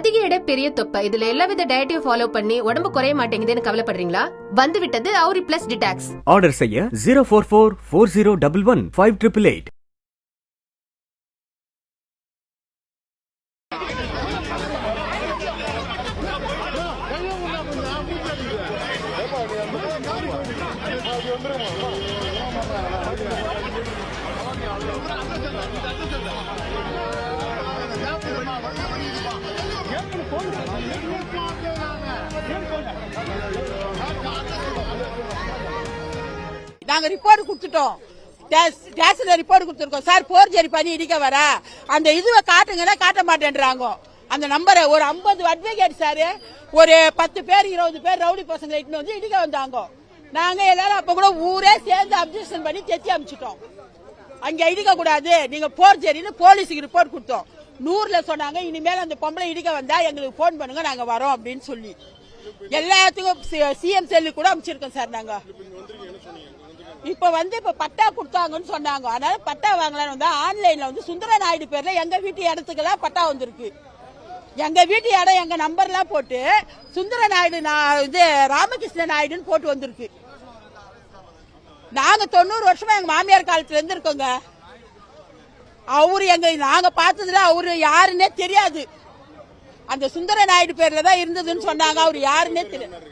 அதிக எடை பெரிய தொப்பை. இதுல எல்லாவித டயட்டையும் ஃபாலோ பண்ணி உடம்பு குறைய மாட்டேங்குதுன்னு கவலைப்படுறீங்களா? வந்து விட்டது அவுரி பிளஸ் டிடாக்ஸ் ஆர்டர் செய்ய zero four four four zero double one five triple eight நாங்க ரிப்போர்ட் கொடுத்துட்டோம். ஸ்டேஷன்ல ரிப்போர்ட் கொடுத்துருக்கோம். சார் போர்ஜரி பண்ணி இடிக்க வர. அந்த இதுவை காட்டுங்கன்னா காட்ட மாட்டேன்றாங்க. அந்த நம்பரை ஒரு ஐம்பது அட்வொகேட் சார் ஒரு பத்து பேர் இருபது பேர் ரவுடி பசங்களை இட்டுன்னு வந்து இடிக்க வந்தாங்க. நாங்க எல்லாரும் அப்ப கூட ஊரே சேர்ந்து அப்ஜெக்ஷன் பண்ணி தெத்தி அமிச்சிட்டோம். அங்க இடிக்க கூடாது நீங்க போர்ஜரின்னு போலீஸுக்கு ரிப்போர்ட் கொடுத்தோம். நூறுல சொன்னாங்க இனிமேல் அந்த பொம்பளை இடிக்க வந்தா எங்களுக்கு போன் பண்ணுங்க நாங்க வரோம் அப்படின்னு சொல்லி. எல்லாத்துக்கும் சிஎம் செல்லு கூட அமைச்சிருக்கோம் சார் நாங்க. இப்ப வந்து இப்ப பட்டா கொடுத்தாங்கன்னு சொன்னாங்க. அதனால பட்டா வாங்கலாம்னு வந்தா ஆன்லைன்ல வந்து சுந்தர நாயுடு பேர்ல எங்க வீட்டு இடத்துக்கெல்லாம் பட்டா வந்திருக்கு. எங்க வீட்டு இடம் எங்க நம்பர்லாம் போட்டு சுந்தர நாயுடு நான் இது ராமகிருஷ்ண நாயுடுன்னு போட்டு வந்திருக்கு. நாங்க தொண்ணூறு வருஷமா எங்க மாமியார் காலத்துல இருந்து இருக்கோங்க. அவரு எங்க நாங்க பார்த்ததுல அவரு யாருன்னே தெரியாது. அந்த சுந்தர நாயுடு பேர்ல தான் இருந்ததுன்னு சொன்னாங்க. அவர் யாருன்னே தெரியாது?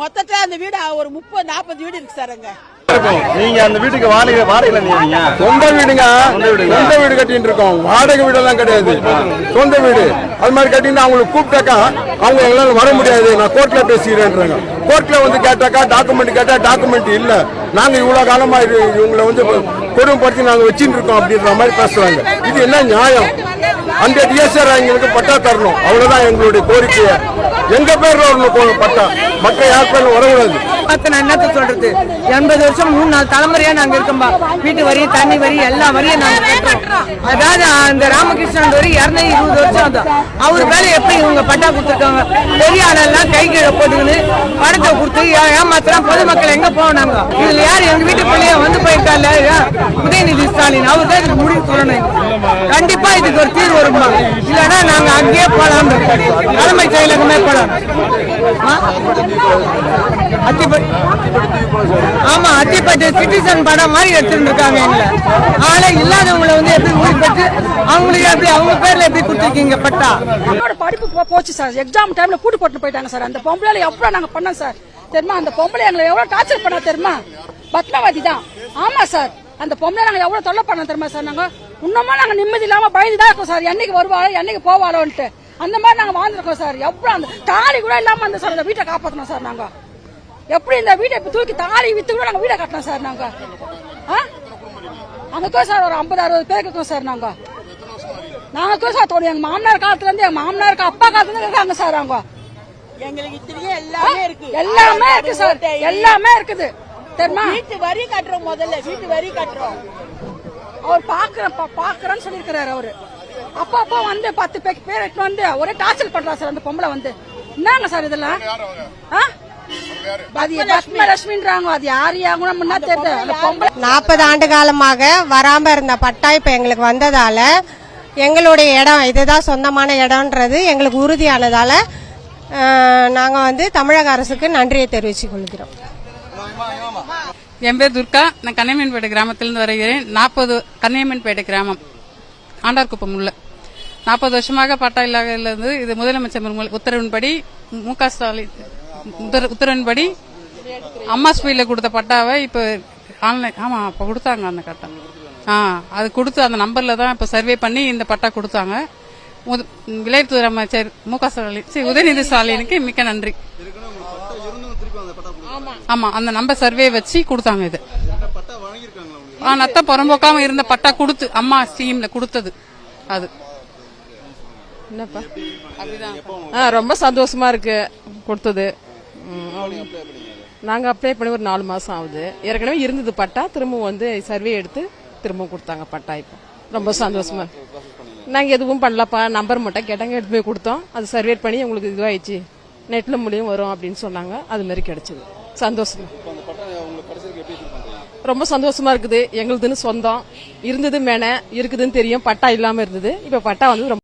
மொத்தத்துல அந்த வீடு ஒரு முப்பது நாற்பது வீடு இருக்கு சார் அங்க. நீங்க அந்த வீட்டுக்கு வாடகை வாடகைல நீங்க? சொந்த வீடுங்க. சொந்த வீடு கட்டிட்டு இருக்கோம். வாடகை வீடெல்லாம் கிடையாது. சொந்த வீடு. அது மாதிரி கட்டிட்டு அவங்களுக்கு கூப்பிட்டாக்கா அவங்க எங்களால வர முடியாது. நான் கோர்ட்ல பேசிக்கிறேன்றாங்க. கோர்ட்ல வந்து கேட்டாக்கா டாக்குமெண்ட் கேட்டா டாக்குமெண்ட் இல்ல. நாங்க இவ்வளவு காலமா இது இவங்களை வந்து கொடுமைப்படுத்தி நாங்க வச்சுட்டு இருக்கோம் அப்படின்ற மாதிரி பேசுறாங்க. இது என்ன நியாயம்? அந்த டிஎஸ்ஆர் எங்களுக்கு பட்டா தரணும். அவ்வளவுதான் எங்களுடைய கோரிக்கைய. எங்க பேர்ல வரணும் பட்டா? மக்கள் யார் பேர்ல வரக்கூடாது பார்த்து நான் என்னத்த சொல்றது? எண்பது வருஷம் மூணு நாலு தலைமுறையா நாங்க இருக்கோம்பா. வீட்டு வரி தண்ணி வரி எல்லா வரியும் நாங்க கட்டுறோம். அதாவது அந்த ராமகிருஷ்ணன் வரி இருநூத்தி இருபது வருஷம் அது. அவர் மேல எப்படி இவங்க பட்டா கொடுத்துருக்காங்க? பெரிய ஆளெல்லாம் கை கீழே போட்டுக்கின்னு படத்தை கொடுத்து ஏ- ஏமாத்துறான் பொதுமக்கள் எங்க போனாங்க? இதுல யார் எங்க வீட்டு பிள்ளைய வந்து போயிருக்கால உதயநிதி ஸ்டாலின் அவர் தான் இதுக்கு முடிவு சொல்லணும். கண்டிப்பா இதுக்கு ஒரு தீர்வு வருமா இல்லைன்னா நாங்க அங்கேயே போலாம் தலைமைச் செயலகமே போலாம் ஆ? அத்திப்பட்டு ஆமா அத்திப்பட்டு சிட்டிசன் படம் மாதிரி எடுத்துருந்துருக்காங்க எங்களை. ஆளே இல்லாதவங்களை வந்து எப்படி ஊழிப்பட்டு அவங்களுக்கு எப்படி அவங்க பேர்ல எப்படி கொடுத்துருக்கீங்க பட்டா? என்னோட படிப்பு போ- போச்சு சார். எக்ஸாம் டைம்ல கூட்டு போட்டு போயிட்டாங்க சார். அந்த பொம்பளை எவ்வளவு நாங்க பண்ணோம் சார்? தெரியுமா? அந்த பொம்பளை எங்களை எவ்வளவு டார்ச்சர் பண்ணா தெரியுமா? பத்மாவதி தான். ஆமா சார். அந்த பொம்பளை நாங்க எவ்வளவு தொல்லை பண்ண தெரியுமா சார் நாங்க? இன்னமும் நாங்க நிம்மதி இல்லாம பயந்து தான் இருக்கோம் சார். என்னைக்கு வருவாளோ என்னைக்கு போவாளோன்ட்டு. அந்த மாதிரி நாங்க வாழ்ந்துருக்கோம் சார். எவ்வளவு அந்த தாலி கூட இல்லாம அந்த சார் அந்த வீட்டை காப்பாத்தணும் சார் நாங்க. எப்படி இந்த வீட்டை இப்ப தூக்கி தாலி வித்து கூட நாங்க வீடை கட்டணும் சார் நாங்க? ஆ? அங்க சார் ஒரு ஐம்பது அறுபது பேருக்கு இருக்கோம் சார் நாங்க. நாங்க இருக்கோம் சார் தோணும் எங்க மாமனார் காலத்துல இருந்து எங்க மாமனாருக்கு அப்பா காலத்துல இருந்து இருக்காங்க சார் அவங்க எங்களுக்கு எல்லாமே இருக்கு. எல்லாமே இருக்கு சார். எல்லாமே இருக்குது. தெரியுமா? வீட்டு வரி கட்டுறோம் முதல்ல வீட்டு வரி கட்டுறோம். அவர் பாக்குறேன் பாக்குறேன்னு சொல்லியிருக்கிறாரு அவரு. அப்பா அப்பா வந்து பத்து பேர் பேர் வந்து ஒரே டார்ச்சர் பண்றா சார் அந்த பொம்பளை வந்து. என்னங்க சார் இதெல்லாம்? அது தெரியல நாற்பது ஆண்டு காலமாக வராம இருந்த பட்டா இப்ப எங்களுக்கு வந்ததால எங்களுடைய இடம் இதுதான் சொந்தமான இடம்ன்றது எங்களுக்கு உறுதியானதால அஹ், நாங்க வந்து தமிழக அரசுக்கு நன்றியை தெரிவித்துக் கொள்கிறோம். என் பேர் துர்கா. நான் கன்னியம்மன்பேட்டை கிராமத்திலிருந்து வருகிறேன். நாற்பது கன்னியம்மன்பேட்டை கிராமம். ஆண்டார்குப்பம் உள்ள. நாற்பது வருஷமாக பட்டா இல்லாதது இது முதலமைச்சர் உத்தரவின்படி மு க ஸ்டாலின் உத்தர- உத்தரவின்படி அம்மா ஸ்பீடில் கொடுத்த பட்டாவை இப்போ ஆன்லைன் ஆமாம் அப்போ கொடுத்தாங்க அந்த கட்டம் ஆ அது கொடுத்து அந்த நம்பரில் தான் இப்போ சர்வே பண்ணி இந்த பட்டா கொடுத்தாங்க. விளையாட்டுத்துறை அமைச்சர் மு க ஸ்டாலின் சரி, உதயநிதி ஸ்டாலினுக்கு மிக்க நன்றி. ஆமா அந்த நம்பர் சர்வே வச்சு கொடுத்தாங்க இது. ஆ நத்த புறம்போக்காம இருந்த பட்டா கொடுத்து அம்மா ஸ்கீம்ல கொடுத்தது அது. என்னப்பா? ஆ ரொம்ப சந்தோஷமா இருக்கு கொடுத்தது. நாங்கள் அப்ளை பண்ணி ஒரு நாலு மாதம் ஆகுது. ஏற்கனவே இருந்தது பட்டா திரும்பவும் வந்து சர்வே எடுத்து திரும்பவும் கொடுத்தாங்க பட்டா இப்போ. ரொம்ப சந்தோஷமா நாங்கள் எதுவும் பண்ணலப்பா நம்பர் மட்டும் கேட்டாங்க எடுத்து போய் கொடுத்தோம். அது சர்வே பண்ணி உங்களுக்கு இதுவாயிடுச்சு. நெட்டில் மூலியம் வரும் அப்படின்னு சொன்னாங்க. அது மாதிரி கிடைச்சது. சந்தோஷமா ரொம்ப சந்தோஷமா இருக்குது. எங்களுதுன்னு சொந்தம். இருந்தது மேன இருக்குதுன்னு தெரியும். பட்டா இல்லாமல் இருந்தது. இப்போ பட்டா வந்து ரொம்ப